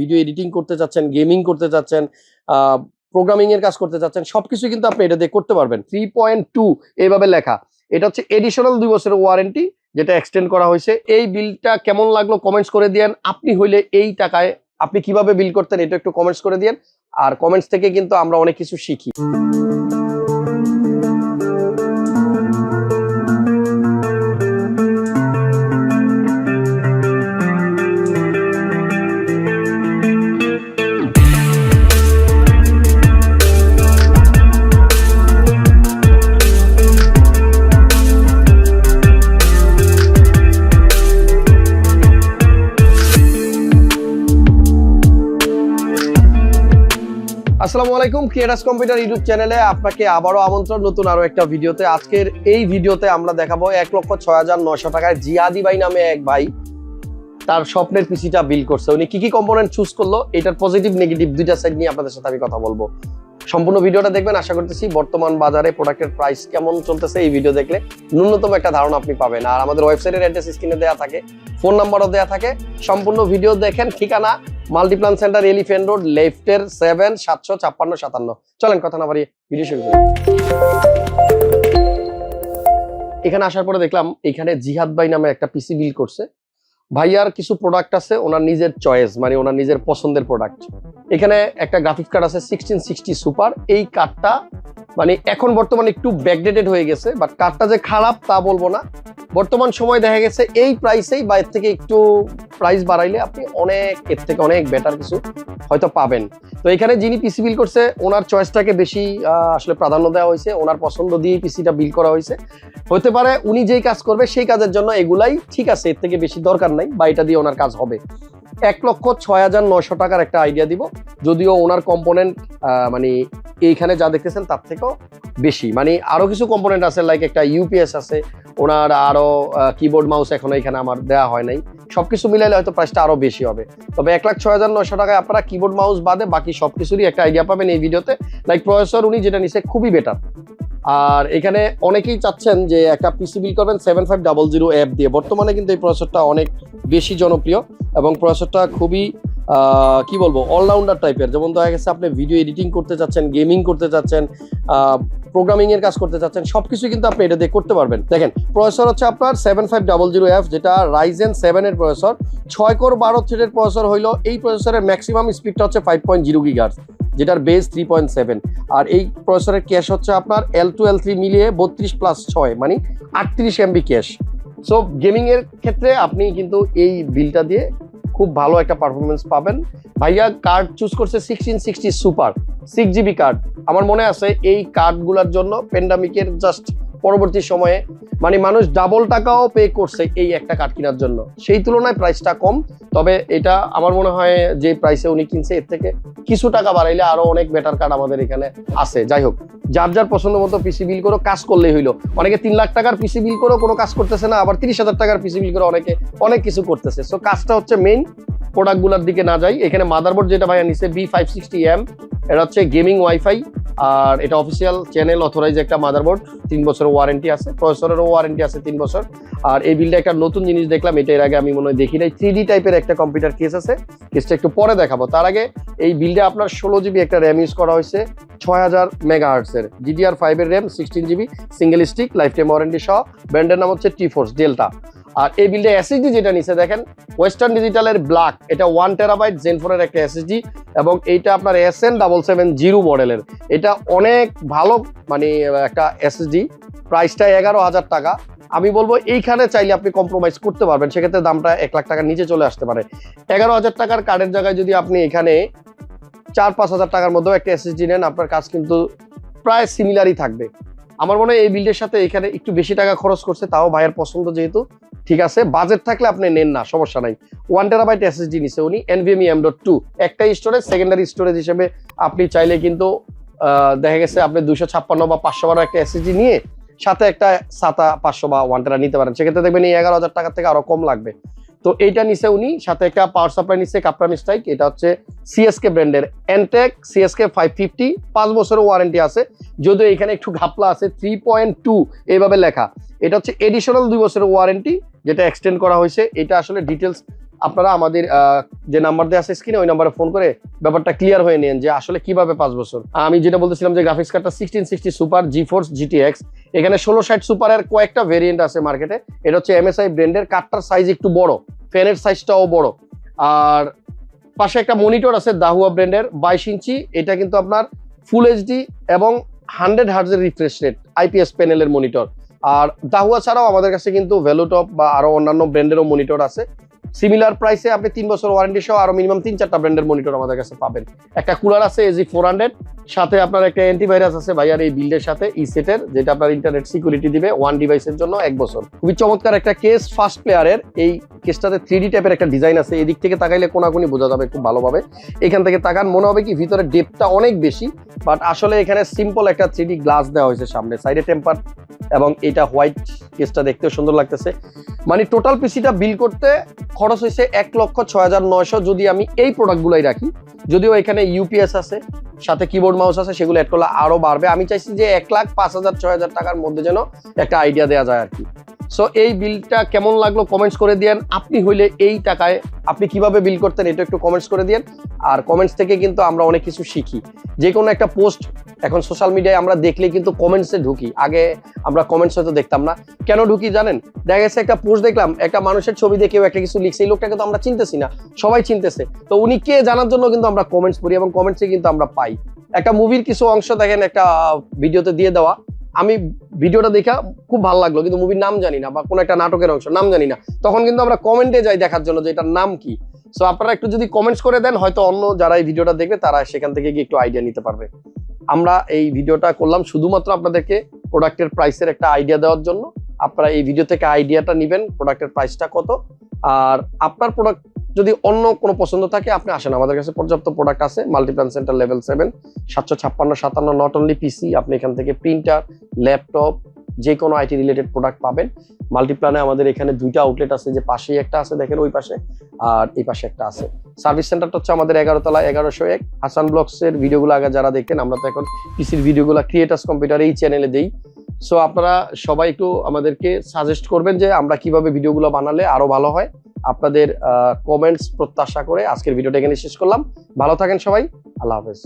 Video editing করতে চাচ্ছেন gaming করতে চাচ্ছেন প্রোগ্রামিং এর কাজ করতে চাচ্ছেন সবকিছু কিন্তু আপনি এটা দিয়ে করতে পারবেন। থ্রি পয়েন্ট টু এইভাবে লেখা। এটা হচ্ছে এডিশনাল দুই বছরের ওয়ারেন্টি যেটা এক্সটেন্ড করা হয়েছে। এই বিলটা কেমন লাগল কমেন্টস করে দিয়েন। আপনি হইলে এই টাকায় আপনি কীভাবে বিল করতেন, এটা একটু কমেন্টস করে দিয়েন। আর কমেন্টস থেকে কিন্তু আমরা অনেক কিছু শিখি। আসসালামু আলাইকুম ক্রিয়েটার্স কম্পিউটার ইউটিউব চ্যানেলে আপনাকে আবারও আমন্ত্রণ, নতুন আরও একটা ভিডিওতে। আজকের এই ভিডিওতে আমরা দেখাবো এক লক্ষ ছয় হাজার নশো টাকায় জিয়াদি ভাই নামে এক ভাই, তার স্বপ্নের পিসিটা বিল করছে। উনি কি কি কম্পোনেন্ট চুজ করল, এটার পজিটিভ নেগেটিভ দুইটা সাইড নিয়ে আপনাদের সাথে আমি কথা বলব। সম্পূর্ণ ভিডিওটা দেখবেন। আশা করতেছি বর্তমান বাজারে প্রোডাক্টের প্রাইস কেমন চলতেছে এই ভিডিও দেখলে ন্যূনতম একটা ধারণা আপনি পাবেন। আর আমাদের ওয়েবসাইটের অ্যাড্রেস স্ক্রিনে দেওয়া থাকে ফোন নাম্বারও দেওয়া থাকে। সম্পূর্ণ ভিডিও দেখেন, ঠিকানা মাল্টিপ্লান সেন্টার এলিফেন্ট রোড, লেফটের সেভেন সাতশো ছাপ্পান্ন, সাতান্ন। চলেন, কথা না বাড়িয়ে ভিডিও শুরু করি। এখানে আসার পরে দেখলাম, এখানে জিহাদ ভাই নামে একটা পিসি বিল করছে। ভাইয়ার কিছু প্রোডাক্ট আছে, ওনার নিজের চয়েস মানে ওনার নিজের পছন্দের প্রোডাক্ট এখানে একটা গ্রাফিক্স কার্ড আছে সিক্সটিন সিক্সটি সুপার এই কার্ডটা মানে এখন বর্তমানে একটু ব্যাকডেটেড হয়ে গেছে বাট কার্ডটা যে খারাপ তা বলব না। বর্তমান সময় দেখা গেছে এই প্রাইসেই বা এর থেকে একটু প্রাইস বাড়াইলে আপনি অনেক, এর থেকে অনেক বেটার কিছু হয়তো পাবেন। তো এখানে যিনি পিসি বিল করছে, ওনার চয়েসটাকে বেশি আসলে প্রাধান্য দেওয়া হয়েছে। ওনার পছন্দ দিয়ে পিসিটা বিল করা হয়েছে। হতে পারে উনি যেই কাজ করবে সেই কাজের জন্য এগুলাই ঠিক আছে, এর থেকে বেশি দরকার নাই বা এটা দিয়ে ওনার কাজ হবে। এক লক্ষ ছয় হাজার নয়শো টাকার একটা আইডিয়া দিব। যদিও ওনার কম্পোনেন্ট মানে এইখানে যা দেখতেছেন তার থেকেও বেশি। মানে আরও কিছু কম্পোনেন্ট আছে লাইক একটা ইউপিএস আছে। ওনার আরও কিবোর্ড মাউস এখনও এখানে আমার দেওয়া হয় নাই। সবকিছু মিলাইলে হয়তো প্রাইসটা আরও বেশি হবে। তবে এক লাখ ছয় হাজার নয়শো টাকায় আপনারা কিবোর্ড মাউস বাদে বাকি সবকিছুরই একটা আইডিয়া পাবেন এই ভিডিওতে লাইক প্রসেসর উনি যেটা নিছে, খুবই বেটার আর এখানে অনেকেই চাচ্ছেন যে একটা পিসি বিল করবেন seven five double zero app দিয়ে। বর্তমানে কিন্তু এই প্রসেসরটা অনেক বেশি জনপ্রিয় এবং প্রসেসরটা খুবই কি বলব অলরাউন্ডার টাইপের যেমন দেখা গেছে আপনি ভিডিও এডিটিং করতে চাচ্ছেন গেমিং করতে চাচ্ছেন প্রোগ্রামিং এর কাজ করতে চাচ্ছেন সবকিছু কিন্তু আপনি এটা দিয়ে করতে পারবেন। দেখেন প্রসেসর হচ্ছে আপনার seven five double zero F যেটা রাইজেন সেভেন এর প্রসেসর ছয় কোর বারো থ্রেডের প্রসেসর হইল। এই প্রসেসরের ম্যাক্সিমাম স্পিডটা হচ্ছে ফাইভ পয়েন্ট জিরো গিগার্স যেটার বেস থ্রি পয়েন্ট সেভেন আর এই প্রসেসরের ক্যাশ হচ্ছে আপনার এল টু এল থ্রি মিলিয়ে বত্রিশ প্লাস ছয় মানে আটত্রিশ এমবি ক্যাশ সো গেমিংয়ের ক্ষেত্রে আপনি কিন্তু এই বিলটা দিয়ে খুব ভালো একটা পারফরমেন্স পাবেন। ভাইয়া কার্ড চুজ করছে sixteen sixty super six GB card আমার মনে আছে এই কার্ডগুলোর জন্য প্যান্ডামিকের জাস্ট পরবর্তী সময়ে মানে মানুষ ডাবল টাকাও পে করছে এই একটা কার্ড কেনার জন্য। সেই তুলনায় প্রাইসটা কম, তবে এটা আমার মনে হয় যে প্রাইসে উনি কিনছে, এর থেকে কিছু টাকা বাড়াইলে আরও অনেক বেটার কার্ড আমাদের এখানে আছে। যাই হোক, যার যার পছন্দ মতো পিসি বিল করো কাজ করলেই হইল। অনেকে তিন লাখ টাকার পিসি বিল করো কোনো কাজ করতেছে না, আবার তিরিশ হাজার টাকার পিসি বিল করে অনেকে অনেক কিছু করতেছে। সো কাজটা হচ্ছে মেইন প্রোডাক্টগুলোর দিকে না যাই, এখানে মাদারবোর্ড যেটা ভাইয়া নিছে বি ফাইভ সিক্সটি এম এটা হচ্ছে গেমিং ওয়াইফাই আর এটা অফিসিয়াল চ্যানেল অথরাইজ একটা মাদারবোর্ড, তিন বছরের ওয়ারেন্টি আছে, প্রসেসরেরও ওয়ারেন্টি আছে তিন বছর, আর এই বিলটা একটা নতুন জিনিস দেখলাম, এটা এর আগে আমি মনে হয় দেখি নাই থ্রি টাইপের একটা কম্পিউটার কেস আছে কেসটা একটু পরে দেখাবো, তার আগে এই বিলটা আপনার ষোলো জিবি একটা র্যাম ইউজ করা হয়েছে, ছয় হাজার মেগা হার্টসের জিডিআর ফাইভের RAM sixteen GB single stick lifetime warranty সহ ব্র্যান্ডের নাম হচ্ছে টি ফোর্স ডেল্টা আর এই বিলটা এসএসডি যেটা নিচে দেখেন ওয়েস্টার্ন ডিজিটালের ব্ল্যাক এটা ওয়ান টেরাবাইট জেনফোনের একটা এসএসডি এবং এইটা আপনার S N double seven zero মডেলের এটা অনেক ভালো মানে একটা এসএসডি প্রাইসটা এগারো হাজার টাকা। আমি বলব এইখানে চাইলে আপনি কম্প্রোমাইজ করতে পারবেন, সেক্ষেত্রে দামটা এক লাখ টাকার নিচে চলে আসতে পারে। এগারো হাজার টাকার কার্ডের জায়গায় যদি আপনি এখানে চার পাঁচ হাজার টাকার মধ্যেও একটা এসএসডি নেন, আপনার কাজ কিন্তু প্রায় সিমিলারই থাকবে। আমার মনে হয় এই বিল্ডের সাথে এখানে একটু বেশি টাকা খরচ করছে, তাও ভাইয়ের পছন্দ যেহেতু। ঠিক আছে? বাজেট থাকলে আপনি নেন না, সমস্যা নাই। ওয়ান টেরাবাইট এসএসডি নিছে উনি এনভিএমই এম ডট টু একটা স্টোরেজ সেকেন্ডারি স্টোরেজ হিসেবে আপনি চাইলে কিন্তু দেখা গেছে আপনি দুশো ছাপ্পান্ন বা পাঁচশো বারো একটা এসএসডি নিয়ে, সাথে একটা সাতা পাঁচশো বা ওয়ান টেরা নিতে পারেন। সেক্ষেত্রে দেখবেন এই এগারো হাজার টাকার থেকে আরও কম লাগবে। তো এইটা নিছে উনি, সাথে একটা পাওয়ার সাপ্লাই নিচ্ছে কাপ্রাম স্ট্রাইক এটা হচ্ছে সিএসকে ব্র্যান্ডের এনটেক সিএসকে ফাইভ ফিফটি পাঁচ বছরের ওয়ারেন্টি আছে। যদিও এখানে একটু ঘাপলা আছে থ্রি পয়েন্ট টু এইভাবে লেখা। এটা হচ্ছে এডিশনাল দুই বছরের ওয়ারেন্টি যেটা এক্সটেন্ড করা হয়েছে। এটা আসলে ডিটেলস আপনারা আমাদের যে নাম্বার দেওয়া আছে স্ক্রিনে ওই নাম্বারে ফোন করে ব্যাপারটা ক্লিয়ার হয়ে নেন যে আসলে কীভাবে পাঁচ বছর। আমি যেটা বলতেছিলাম যে গ্রাফিক্স কার্ডটা sixteen sixty super GeForce GT X এখানে ষোলো ষাট সুপারের কয়েকটা ভেরিয়েন্ট আছে মার্কেটে এটা হচ্ছে এমএসআই ব্র্যান্ডের কার্ডটার সাইজ একটু বড় ফ্যানের সাইজটাও বড়। আর পাশে একটা মনিটর আছে দাহুয়া ব্র্যান্ডের বাইশ ইঞ্চি, এটা কিন্তু আপনার ফুল এইচডি এবং হান্ড্রেড হার্জের রিফ্রেশ রেট আইপিএস প্যানেলের মনিটর আর দাহুয়া ছাড়াও আমাদের কাছে কিন্তু ভ্যালুটপ বা আরও অন্যান্য ব্র্যান্ডেরও মনিটর আছে। সিমিলার প্রাইসে আপনি তিন বছর ওয়ারেন্টি সহ আরও মিনিমাম তিন চারটা ব্র্যান্ডের মনিটর আমাদের কাছে পাবেন। একটা কুলার আছে এজি ফোর সাথে আপনার একটা অ্যান্টিভাইরাস আছে ভাইয়ার এই বিল্ডের সাথে ই সেটের যেটা আপনার ইন্টারনেট সিকিউরিটি দিবে ওয়ান ডিভাইসের জন্য এক বছর। খুবই চমৎকার একটা কেস ফার্স্ট প্লেয়ারের এই কেসটাতে থ্রি ডি টাইপের একটা ডিজাইন আছে, এদিক থেকে তাকাইলে কোনাকুনি বোঝা যাবে খুব ভালোভাবে। এখান থেকে তাকান, মনে হবে কি ভিতরে ডেপটা অনেক বেশি বাট আসলে এখানে সিম্পল একটা থ্রি ডি গ্লাস দেওয়া হয়েছে সামনে সাইডে টেম্পার এবং এটা হোয়াইট কেসটা দেখতেও সুন্দর লাগতেছে। মানে টোটাল পিসিটা বিল করতে খরচ হয়েছে এক লক্ষ ছয় হাজার নয়শো যদি আমি এই প্রোডাক্টগুলোই রাখি। যদিও এখানে ইউপিএস আছে, সাথে কিবোর্ড মাউস আছে, সেগুলো অ্যাড করলে আরও বাড়বে। আমি চাইছি যে এক লাখ পাঁচ হাজার ছয় হাজার টাকার মধ্যে যেন একটা আইডিয়া দেওয়া যায় আর কি। সো এই বিলটা কেমন লাগল কমেন্টস করে দিয়েন। আপনি হইলে এই টাকায় আপনি কীভাবে বিল করতেন এটা একটু কমেন্টস করে দিয়েন। আর কমেন্টস থেকে কিন্তু আমরা অনেক কিছু শিখি। যে কোনো একটা পোস্ট এখন সোশ্যাল মিডিয়ায় আমরা দেখলে কিন্তু কমেন্টসে ঢুকি। আগে আমরা কমেন্টস হয়তো দেখতাম না। কেন ঢুকি জানেন? দেখা গেছে একটা পোস্ট দেখলাম, একটা মানুষের ছবি দেখেও একটা কিছু লিখছে, এই লোকটাকে তো আমরা চিনতেছি না। সবাই চিনতেছে। তো উনি কে জানার জন্য কিন্তু আমরা কমেন্টস পড়ি এবং কমেন্টসে কিন্তু আমরা পাই। একটা মুভির কিছু অংশ দেখেন, একটা ভিডিওতে দিয়ে দেওয়া। আমি ভিডিওটা দেখা খুব ভালো লাগল, কিন্তু মুভির নাম জানি না বা কোনো একটা নাটকের অংশ, নাম জানি না। তখন কিন্তু আমরা কমেন্টে যাই দেখার জন্য যে এটার নাম কি। সো আপনারা একটু যদি কমেন্টস করে দেন, হয়তো অন্য যারা এই ভিডিওটা দেখবে, তারা সেখান থেকে গিয়ে একটু আইডিয়া নিতে পারবে। আমরা এই ভিডিওটা করলাম শুধুমাত্র আপনাদেরকে প্রোডাক্টের প্রাইসের একটা আইডিয়া দেওয়ার জন্য। আপনারা এই ভিডিও থেকে আইডিয়াটা নেবেন প্রোডাক্টের প্রাইসটা কত। আর আপনার প্রোডাক্ট যদি অন্য কোনো পছন্দ থাকে, আপনি আসেন। আমাদের কাছে পর্যাপ্ত প্রোডাক্ট আছে মাল্টিপ্ল্যান সেন্টার লেভেল সেভেন সাতশো ছাপ্পান্ন, সাতান্ন নট অনলি পিসি আপনি এখান থেকে প্রিন্টার ল্যাপটপ যে কোনো আইটি রিলেটেড প্রোডাক্ট পাবেন। মাল্টিপ্ল্যানে আমাদের এখানে দুইটা আউটলেট আছে, যে পাশেই একটা আছে, দেখেন ওই পাশে, আর এই পাশে একটা আছে। সার্ভিস সেন্টারটা হচ্ছে আমাদের এগারো তলা এগারোশো এক হাসান ব্লগস এর ভিডিওগুলো আগে যারা দেখতেন আমরা তো এখন পিসির ভিডিওগুলো ক্রিয়েটার্স কম্পিউটার এই চ্যানেলে দেই। সো আপনারা সবাই একটু আমাদেরকে সাজেস্ট করবেন যে আমরা কীভাবে ভিডিওগুলো বানালে আরও ভালো হয়। আপনাদের কমেন্টস প্রত্যাশা করে আজকের ভিডিওটা এখানে শেষ করলাম। ভালো থাকেন সবাই আল্লাহ হাফেজ।